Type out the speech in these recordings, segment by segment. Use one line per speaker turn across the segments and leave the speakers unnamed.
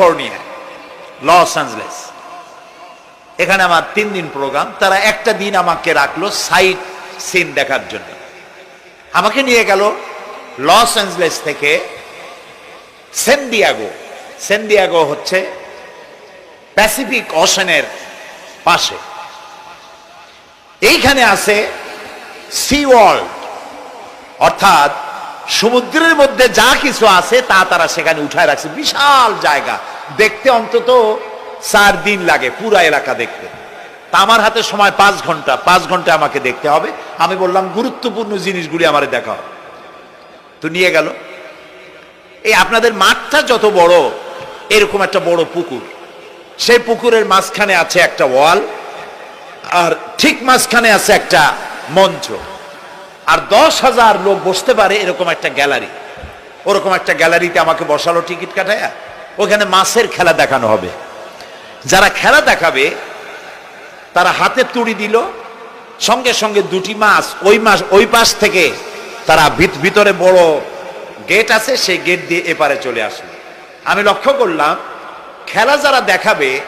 California Los Angeles. এখানে আমার তিন দিন প্রোগ্রাম তারা একটা দিন আমাকে রাখল সাইট সিন দেখার জন্য। আমাকে নিয়ে গেল লস অ্যাঞ্জেলেস থেকে সেন্ডিয়াগো সেন্ডিয়াগো হচ্ছে প্যাসিফিক ওশানের পাশে। এইখানে আছে সি ওয়ার্ল্ড অর্থাৎ সমুদ্রের মধ্যে যা কিছু আছে তা তারা সেখানে উঠায় রাখছে। বিশাল জায়গা। দেখতে অন্তত চার দিন লাগে পুরা এলাকা দেখতে। তা আমার হাতে সময় পাঁচ ঘণ্টা পাঁচ ঘণ্টা আমাকে দেখতে হবে। আমি বললাম, গুরুত্বপূর্ণ জিনিসগুলি আমার দেখা হবে। তো নিয়ে গেল। এই আপনাদের মাঠটা যত বড়, এরকম একটা বড় পুকুর। সেই পুকুরের মাঝখানে আছে একটা ওয়াল, আর ঠিক মাঝখানে আছে একটা মঞ্চ। আর দশ হাজার লোক বসতে পারে এরকম একটা গ্যালারি। ওরকম একটা গ্যালারিতে আমাকে বসালো টিকিট কাটায় ওখানে মাছের খেলা দেখানো হবে। যারা খেলা দেখাবে, তারা হাতে তুড়ি দিল, সঙ্গে সঙ্গে দুটি মাছ, ওই মাস ওই পাশ থেকে তারা ভিত- ভিতরে বড় গেট আছে, সেই গেট দিয়ে এপারে চলে আসলো। আমি লক্ষ্য করলাম, খেলা যারা দেখাবে,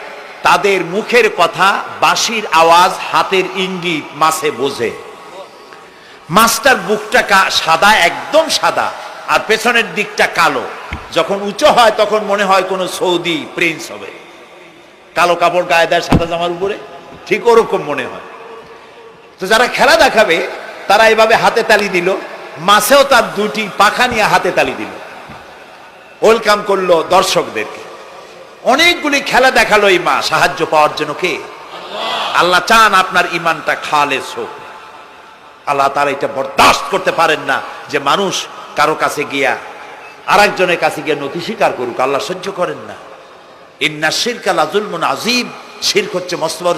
তাদের মুখের কথা, বাঁশির আওয়াজ, হাতের ইঙ্গিত মাছে বোঝে। মাছটার বুকটা সাদা, একদম সাদা। আর পেছনের দিকটা কালো। যখন উঁচু হয় তখন মনে হয় কোনো সৌদি প্রিন্স হবে। কালো কাপড় গায়ে দেয় সাদা জামার উপরে ঠিক ওরকম মনে হয়। তো যারা খেলা দেখাবে তারা এভাবে হাতে তালি দিল। মাছেও তার দুটি পাখা নিয়ে হাতে তালি দিল। ওয়েলকাম করল দর্শকদেরকে। অনেকগুলি খেলা দেখাল এই মা সাহায্য পাওয়ার জন্য কে? আল্লাহ। চান আপনার ইমানটা খালেস হোক। আল্লাহ তারা এটা বরদাস্ত করতে পারেন না যে মানুষ কারও কাছে গিয়া আর একজনের কাছে গিয়ে নথি স্বীকার করুক, আল্লাহ সহ্য করেন না। ইন্না শিরকাল আজুল মন আজিব শির হচ্ছে মস্তবর